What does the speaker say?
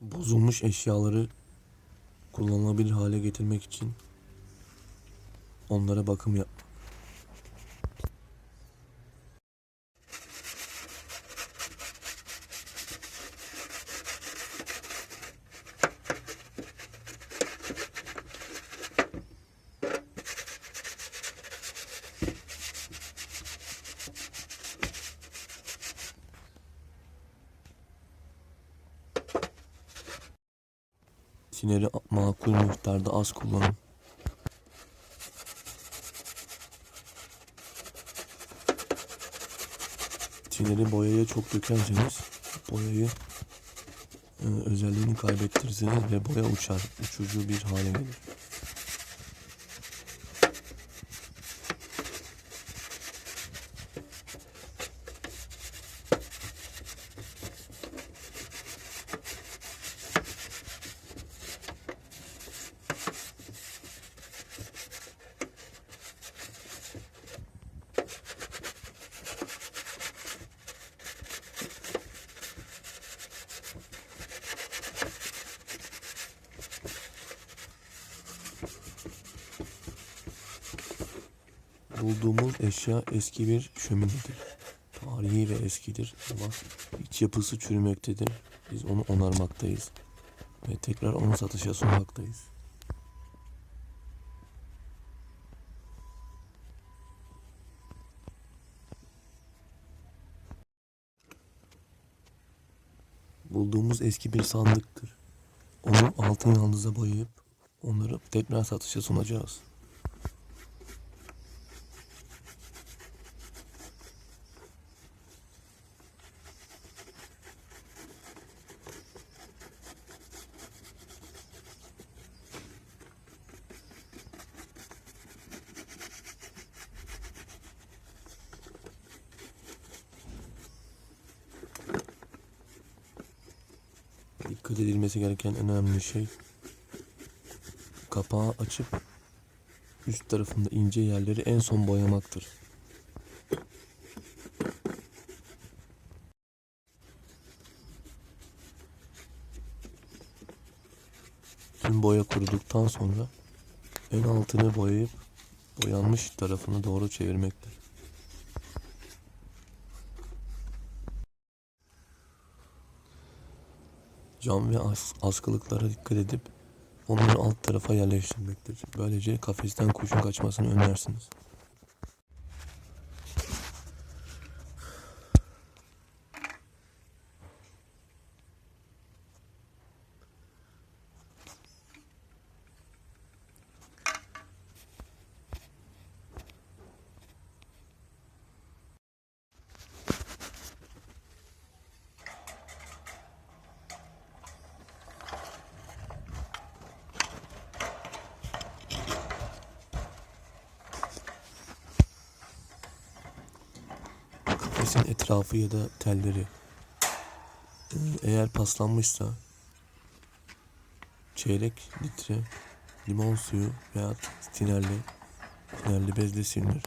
bozulmuş eşyaları kullanılabilir hale getirmek için onlara bakım yap. Sineri makul miktarda az kullanın. Tineri boyaya çok dökerseniz boyayı e, özelliğini kaybettirirsiniz ve boya uçar. Uçucu bir hale gelir. Bulduğumuz eşya eski bir şöminedir. Tarihi ve eskidir ama iç yapısı çürümektedir. Biz onu onarmaktayız ve tekrar onu satışa sunmaktayız. Bulduğumuz eski bir sandıktır. Onu altın yaldıza boyayıp onları tekrar satışa sunacağız. Dikkat edilmesi gereken önemli şey kapağı açıp üst tarafında ince yerleri en son boyamaktır. Tüm boya kuruduktan sonra en altını boyayıp boyanmış tarafını doğru çevirmektir. Cam ve as- askılıklara dikkat edip onları alt tarafa yerleştirmektir. Böylece kafesten kuşun kaçmasını önlersiniz. Kafesin etrafı ya da telleri eğer paslanmışsa çeyrek litre limon suyu veya tinerli, tinerli bezle silinir.